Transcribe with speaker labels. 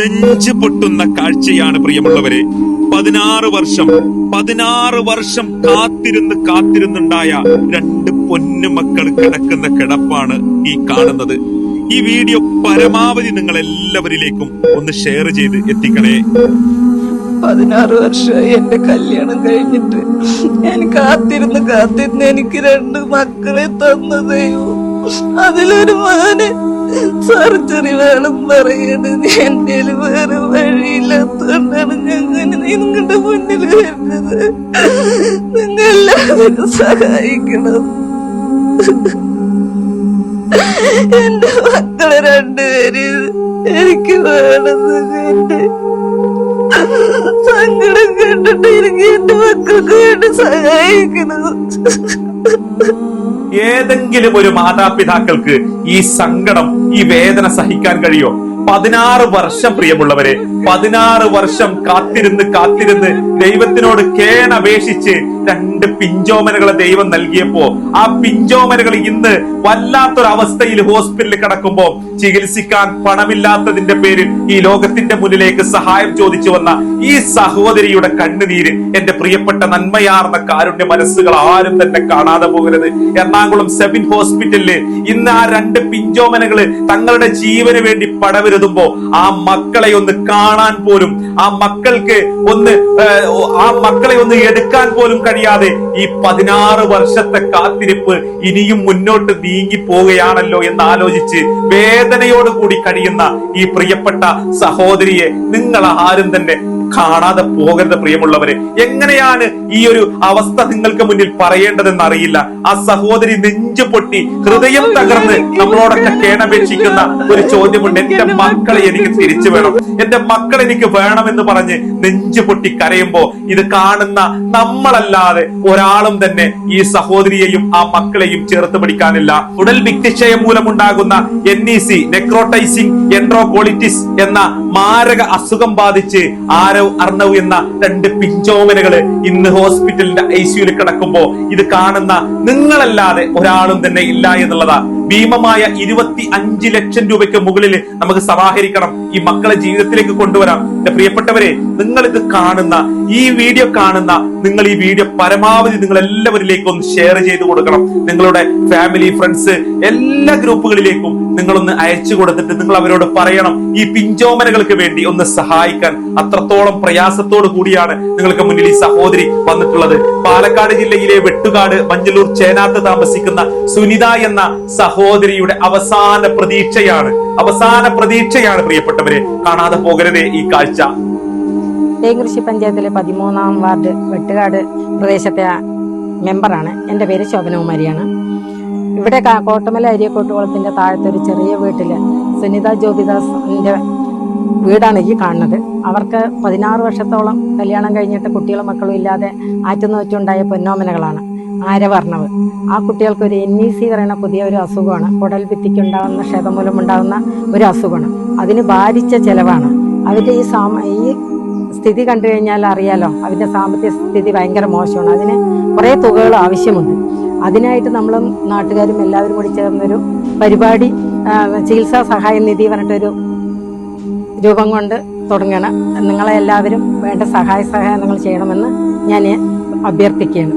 Speaker 1: നെഞ്ച് പൊട്ടുന്ന കാഴ്ചയാണ് പ്രിയമുള്ളവരെ. പതിനാറ് വർഷം പതിനാറ് വർഷം കാത്തിരുന്ന് കാത്തിരുന്നുണ്ടായ രണ്ട് പൊന്നുമക്കൾ കിടക്കുന്ന കിടപ്പാണ് ഈ കാണുന്നത്. ഈ വീഡിയോ പരമാവധി നിങ്ങൾ എല്ലാവരിലേക്കും ഒന്ന് ഷെയർ ചെയ്ത് എത്തിക്കണേ.
Speaker 2: പതിനാറ് വർഷമായി എന്റെ കല്യാണം കഴിഞ്ഞിട്ട് ഞാൻ കാത്തിരുന്ന് കാത്തിരുന്ന് എനിക്ക് രണ്ട് മക്കളെ തന്ന ദൈവം. അതിലൊരു മകന് സർജറി വേണം പറയണത് എന്റെ വേറെ വഴിയില്ലാത്തോണ്ടാണ് ഞങ്ങൾ നിങ്ങളുടെ മുന്നിൽ വരുന്നത്. നിങ്ങൾ എല്ലാവരും സഹായിക്കണം. എന്റെ മക്കളെ രണ്ടുപേര് എനിക്ക് വേണം എന്റെ സങ്കടം കണ്ടിട്ട് എനിക്ക് എന്റെ മക്കൾക്ക് വേണ്ടി സഹായിക്കണം.
Speaker 1: ഏതെങ്കിലും ഒരു മാതാപിതാക്കൾക്ക് ഈ സങ്കടം ഈ വേദന സഹിക്കാൻ കഴിയോ? പതിനാറ് വർഷം പ്രിയമുള്ളവരെ പതിനാറ് വർഷം കാത്തിരുന്ന് കാത്തിരുന്ന് ദൈവത്തിനോട് കേണപേക്ഷിച്ച് രണ്ട് പിഞ്ചോമനകളെ ദൈവം നൽകിയപ്പോ ആ പിഞ്ചോമനകൾ ഇന്ന് വല്ലാത്തൊരവസ്ഥയിൽ ഹോസ്പിറ്റലിൽ കിടക്കുമ്പോ ചികിത്സിക്കാൻ പണമില്ലാത്തതിന്റെ പേരിൽ ഈ ലോകത്തിന്റെ മുന്നിലേക്ക് സഹായം ചോദിച്ചു വന്ന ഈ സഹോദരിയുടെ കണ്ണുനീര് എന്റെ പ്രിയപ്പെട്ട നന്മയാർന്ന കാരുണ്യ മനസ്സുകൾ ആരും തന്നെ കാണാതെ പോകരുത്. എറണാകുളം സെബിൻ ഹോസ്പിറ്റലിൽ ഇന്ന് ആ രണ്ട് പിഞ്ചോമനകൾ തങ്ങളുടെ ജീവന് വേണ്ടി പടവരുതുമ്പോ ആ മക്കളെ ഒന്ന് കാണാൻ പോലും ആ മക്കൾക്ക് ഒന്ന് ആ മക്കളെ ഒന്ന് എടുക്കാൻ പോലും കഴിയാതെ ഈ പതിനാറ് വർഷത്തെ കാത്തിരിപ്പ് ഇനിയും മുന്നോട്ട് നീങ്ങി പോവുകയാണല്ലോ എന്ന് ആലോചിച്ച് വേദനയോടുകൂടി കഴിയുന്ന ഈ പ്രിയപ്പെട്ട സഹോദരിയെ നിങ്ങൾ ആരും തന്നെ കാണാതെ പോകരുത് പ്രിയമുള്ളവരെ. എങ്ങനെയാണ് ഈ ഒരു അവസ്ഥ നിങ്ങൾക്ക് മുന്നിൽ പറയേണ്ടതെന്ന് അറിയില്ല ആ സഹോദരി നെഞ്ചു പൊട്ടി ഹൃദയം തകർന്ന് നമ്മളോടൊക്കെ കേണപേക്ഷിക്കുന്ന ഒരു ചോദ്യമുണ്ട്. എന്റെ മക്കളെ എനിക്ക് തിരിച്ചു വേണം. എന്റെ മക്കൾ എനിക്ക് വേണമെന്ന് പറഞ്ഞ് നെഞ്ചു പൊട്ടി കരയുമ്പോ ഇത് കാണുന്ന നമ്മളല്ലാതെ ഒരാളും തന്നെ ഈ സഹോദരിയെയും ആ മക്കളെയും ചേർത്ത് പിടിക്കാനില്ല. ഉടൽ ഭിത്തിക്ഷയം മൂലമുണ്ടാകുന്ന N E C necrotizing enterocolitis എന്ന മാരക അസുഖം ബാധിച്ച് ആരവ് അർണവ് അർണവ് എന്ന രണ്ട് പിഞ്ചോമനകൾ ഇന്ന് ഹോസ്പിറ്റലിന്റെ ഐ സിയുയിൽ കിടക്കുമ്പോ ഇത് കാണുന്ന നിങ്ങളല്ലാതെ ഒരാളും തന്നെ ഇല്ല എന്നുള്ളതാ. ഭീമമായ ഇരുപത്തി അഞ്ച് ലക്ഷം രൂപയ്ക്ക് മുകളിൽ നമുക്ക് സമാഹരിക്കണം. ഈ മക്കളെ ജീവിതത്തിലേക്ക് കൊണ്ടുവരാം. എന്റെ പ്രിയപ്പെട്ടവരെ നിങ്ങൾ ഇത് കാണുന്ന ഈ വീഡിയോ കാണുന്ന നിങ്ങൾ ഈ വീഡിയോ പരമാവധി നിങ്ങൾ എല്ലാവരിലേക്കും ഒന്ന് ഷെയർ ചെയ്ത് കൊടുക്കണം. നിങ്ങളുടെ ഫാമിലി ഫ്രണ്ട്സ് എല്ലാ ഗ്രൂപ്പുകളിലേക്കും നിങ്ങളൊന്ന് അയച്ചു കൊടുത്തിട്ട് നിങ്ങൾ അവരോട് പറയണം. ഈ പിഞ്ചോമനകൾക്ക് വേണ്ടി ഒന്ന് സഹായിക്കാൻ. അത്രത്തോളം പ്രയാസത്തോടു കൂടിയാണ് നിങ്ങൾക്ക് മുന്നിൽ ഈ സഹോദരി വന്നിട്ടുള്ളത്. പാലക്കാട് ജില്ലയിലെ വെട്ടുകാട് മഞ്ചലൂർ ചേനാത്ത് താമസിക്കുന്ന സുനിത എന്ന സഹോദരിയുടെ അവസാന പ്രതീക്ഷയാണ്. അവസാന പ്രതീക്ഷയാണ് പ്രിയപ്പെട്ടവരെ. കാണാതെ പോകരുതേ ഈ കാഴ്ച.
Speaker 3: തേങ്കൃഷി പഞ്ചായത്തിലെ പതിമൂന്നാം വാർഡ് വെട്ടുകാട് പ്രദേശത്തെ മെമ്പറാണ്. എന്റെ പേര് ശോഭനകുമാരിയാണ്. ഇവിടെ കോട്ടമല അരിയക്കോട്ടുകുളത്തിന്റെ താഴത്തെ ഒരു ചെറിയ വീട്ടിൽ സുനിത ജോബിദാസിന്റെ വീടാണ് ഈ കാണുന്നത്. അവർക്ക് പതിനാറ് വർഷത്തോളം കല്യാണം കഴിഞ്ഞിട്ട് കുട്ടികളും മക്കളും ഇല്ലാതെ ആറ്റുനോച്ചുണ്ടായ പൊന്നോമനകളാണ്. ആരവർണവ്. ആ കുട്ടികൾക്ക് ഒരു എൻ ഇ സി പറയുന്ന പുതിയ ഒരു അസുഖമാണ്. കുടൽ ഭിത്തിക്കുണ്ടാകുന്ന ക്ഷതം മൂലമുണ്ടാകുന്ന ഒരു അസുഖമാണ്. അതിന് ബാധിച്ച ചെലവാണ്. അവരുടെ ഈ സാമ ഈ സ്ഥിതി കണ്ടു കഴിഞ്ഞാൽ അറിയാലോ അവരുടെ സാമ്പത്തിക സ്ഥിതി ഭയങ്കര മോശമാണ്. അതിന് കുറേ തുകകൾ ആവശ്യമുണ്ട്. അതിനായിട്ട് നമ്മളും നാട്ടുകാരും എല്ലാവരും കൂടി ചേർന്നൊരു പരിപാടി ചികിത്സാ സഹായ നിധി പറഞ്ഞിട്ടൊരു രൂപം കൊണ്ട് തുടങ്ങണം. നിങ്ങളെ എല്ലാവരും വേണ്ട സഹായ സഹായങ്ങൾ ചെയ്യണമെന്ന് ഞാൻ അഭ്യർത്ഥിക്കുകയാണ്.